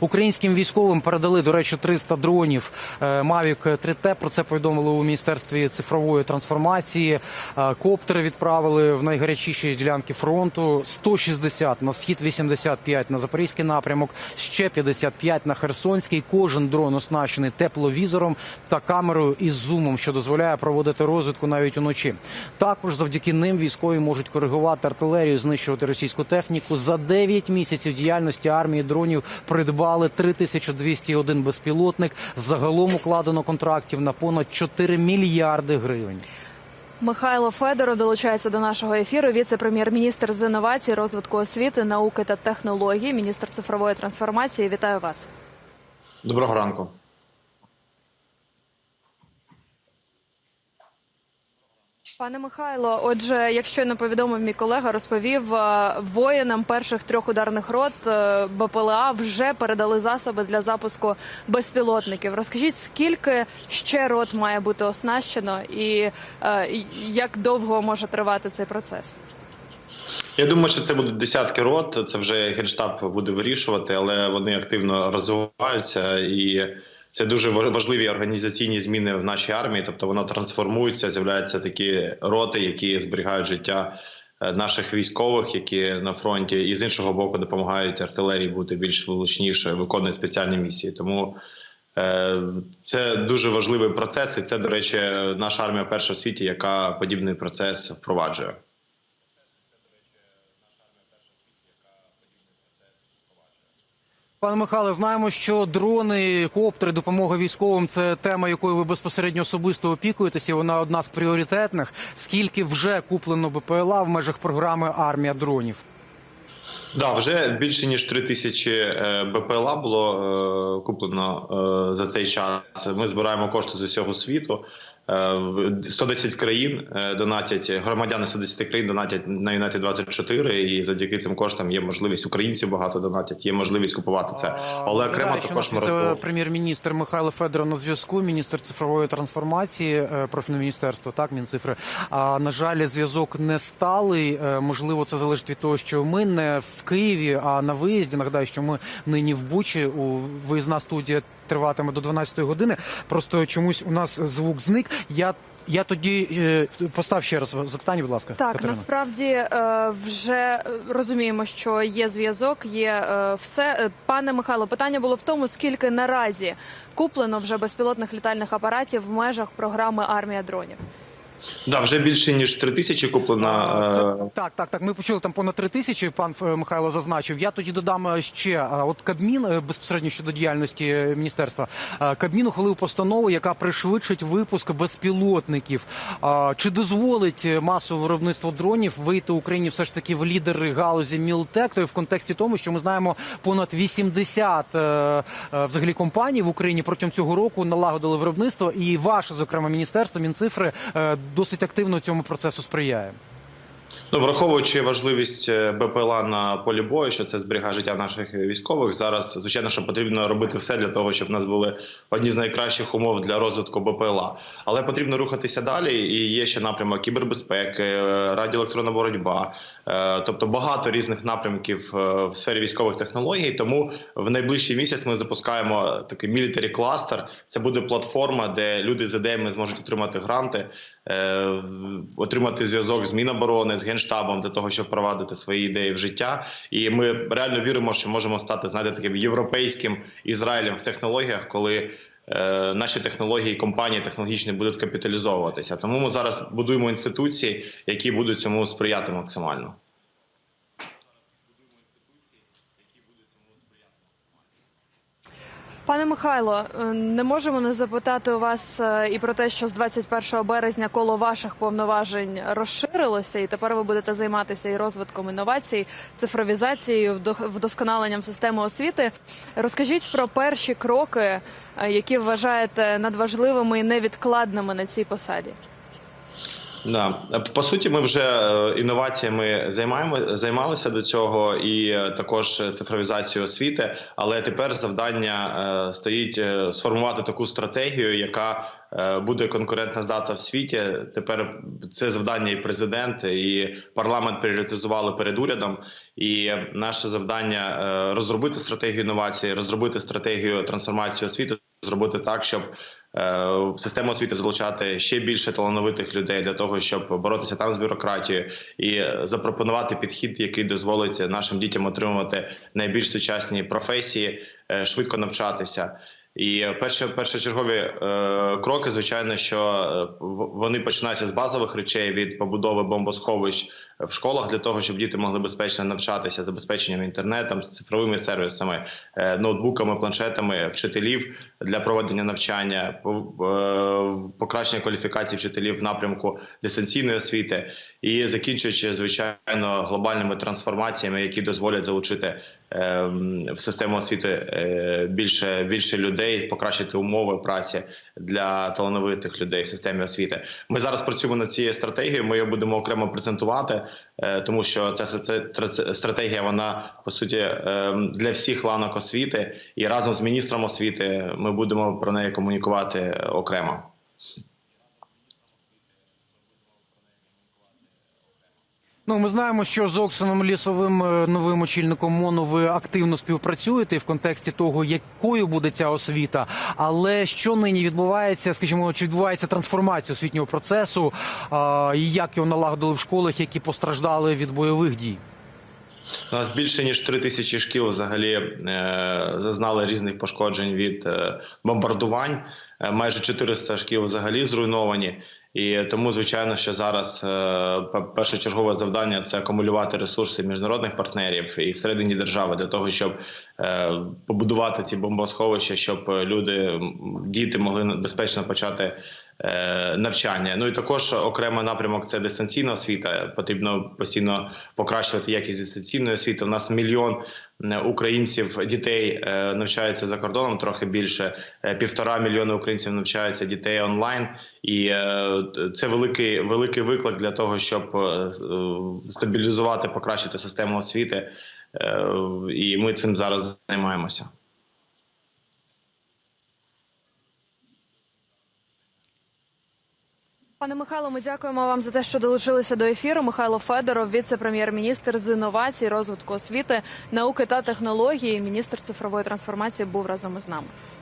Українським військовим передали, до речі, 300 дронів е, Mavic 3T. Про це повідомили у міністерстві цифрової трансформації. Е, Коптери відправили в найгарячіші ділянки фронту. 160 на схід, 85 на запорізький напрямок, ще 55 на Херсонський. Кожен дрон оснащений тепловізором та камерою із зумом, що дозволяє проводити розвідку навіть уночі. Також завдяки ним військові можуть коригувати артилерію, знищувати російську техніку. За 9 місяців діяльності армії дронів придбали 3201 безпілотник. Загалом укладено контрактів на понад 4 мільярди гривень. Михайло Федоров долучається до нашого ефіру. Віце-прем'єр-міністр з інновацій, розвитку освіти, науки та технологій, міністр цифрової трансформації. Вітаю вас. Доброго ранку. Пане Михайло, отже, як щойно повідомив мій колега, розповів е, воїнам перших трьох ударних рот е, БПЛА вже передали засоби для запуску безпілотників. Розкажіть, скільки ще рот має бути оснащено, е, і як довго може тривати цей процес? Я думаю, що це будуть десятки рот. Це вже генштаб буде вирішувати, але вони активно розвиваються і. Це дуже важливі організаційні зміни в нашій армії. Тобто вона трансформується, з'являються такі роти, які зберігають життя е, наших військових, які на фронті, і з іншого боку допомагають артилерії бути більш влучнішою, виконують спеціальні місії. Тому е, це дуже важливий процес, і це, до речі, наша армія перша в світі, яка подібний процес впроваджує. Пане Михайло, знаємо, що дрони, коптери, допомога військовим це тема, якою ви безпосередньо особисто опікуєтеся. Вона одна з пріоритетних. Скільки вже куплено БПЛА в межах програми Армія дронів? Да, вже більше ніж три тисячі е, БПЛА було е, куплено е, за цей час. Ми збираємо кошти з усього світу. Е, в 110 країн е, донатять громадяни 110 країн донатять на Юнайтед 24 і завдяки цим коштам є можливість українців багато донатять. Є можливість купувати це. Але окремо Нагадаю, що також ми прем'єр-міністр Михайло Федоров на зв'язку, міністр цифрової трансформації, е, профільне міністерство, так мінцифри. А на жаль, зв'язок не сталий. Е, Можливо, це залежить від того, що ми не в Києві, а на виїзді. Нагадаю, що ми нині в Бучі. У виїзна студія триватиме до 12 години. Просто чомусь у нас звук зник. Я я тоді е, постав ще раз запитання, будь ласка. Так, Катерина. насправді е, вже е, розуміємо, що є зв'язок, є все. Пане Михайло, питання було в тому, скільки наразі куплено вже безпілотних літальних апаратів в межах програми Армія дронів. Да, вже більше ніж три тисячі куплено. Е, Це, так, так, так. Ми почули там понад три тисячі. Пан е, Михайло зазначив. Я тоді додам е, ще от Кабмін е, безпосередньо щодо діяльності е, міністерства. Е, Кабмін ухвалив постанову, яка пришвидшить випуск безпілотників. Чи дозволить е, масове виробництво дронів вийти Україні все ж таки в лідери галузі Мілтек? То в контексті тому, що ми знаємо понад 80 е, е, взагалі компаній в Україні протягом цього року налагодили виробництво, і ваше, зокрема, міністерство Мінцифри е, досить активно цьому процесу сприяє. Ну, враховуючи важливість е, БПЛА на полі бою, що це зберігає життя наших військових. Зараз звичайно, що потрібно робити все для того, щоб в нас були одні з найкращих умов для розвитку БПЛА. Але потрібно рухатися далі. І є ще напрямок кібербезпеки, е, радіоелектронна боротьба, е, тобто багато різних напрямків в сфері військових технологій. Тому в найближчий місяць ми запускаємо такий мілітарі кластер. Це буде платформа, де люди з ідеями зможуть отримати гранти, отримати зв'язок з Міноборони, з генштабом для того, щоб впровадити свої ідеї в життя. І ми реально віримо, що можемо стати знаєте, таким європейським Ізраїлем в технологіях, коли. е, Наші технології, компанії технологічні будуть капіталізовуватися. Тому ми зараз будуємо інституції, які будуть цьому сприяти максимально. Пане Михайло, е, не можемо не запитати у вас е, і про те, що з 21 березня коло ваших повноважень розширилося, і тепер ви будете займатися і розвитком інновацій, цифровізацією, вдосконаленням системи освіти. Розкажіть про перші кроки, е, які вважаєте надважливими і невідкладними на цій посаді. Да. По суті, ми вже е, інноваціями займаємо, займалися до цього, і е, також цифровізацією освіти. Але тепер завдання е, стоїть сформувати таку стратегію, яка буде конкурентна здатна в світі. Тепер це завдання і президент, і парламент пріоритизували перед урядом. І наше завдання розробити стратегію інновацій, розробити стратегію трансформації освіти, зробити так, щоб е, в систему освіти залучати ще більше талановитих людей для того, щоб боротися там з бюрократією, і запропонувати підхід, який дозволить нашим дітям отримувати найбільш сучасні професії, е, швидко навчатися. І перші першочергові е, кроки, звичайно, що е, вони починаються з базових речей від побудови бомбосховищ в школах для того, щоб діти могли безпечно навчатися забезпеченням інтернетом, з цифровими сервісами, е, ноутбуками, планшетами вчителів для проведення навчання, е, покращення кваліфікації вчителів в напрямку дистанційної освіти і закінчуючи звичайно глобальними трансформаціями, які дозволять залучити е, в систему освіти е, більше більше людей, покращити умови праці для талановитих людей в системі освіти. Ми зараз працюємо над цією стратегією. Ми її будемо окремо презентувати, е, тому що ця стра- стратегія вона по суті е, для всіх ланок освіти, і разом з міністром освіти ми будемо про неї комунікувати окремо. Ну, ми знаємо, що з Оксаном Лісовим е, новим очільником МОНу ви активно співпрацюєте в контексті того, якою буде ця освіта. Але що нині відбувається, скажімо, чи відбувається трансформація освітнього процесу, а, і як його налагодили в школах, які постраждали від бойових дій? У нас більше ніж три тисячі шкіл взагалі е, зазнали різних пошкоджень від е, бомбардувань. Е, майже 400 шкіл взагалі зруйновані. І тому, звичайно, що зараз е, першочергове завдання це акумулювати ресурси міжнародних партнерів і всередині держави для того, щоб е, побудувати ці бомбосховища, щоб люди, діти могли безпечно почати навчання. Ну і також окремий напрямок це дистанційна освіта. Потрібно постійно покращувати якість дистанційної освіти. У нас мільйон е, українців, дітей е, навчаються за кордоном трохи більше. Е, Півтора мільйона українців навчаються дітей онлайн, і е, це великий великий виклик для того, щоб е, стабілізувати, покращити систему освіти. Е, І ми цим зараз займаємося. Пане Михайло, ми дякуємо вам за те, що долучилися до ефіру. Михайло Федоров, віце-прем'єр-міністр з інновацій, розвитку освіти, науки та технології, міністр цифрової трансформації, був разом із нами.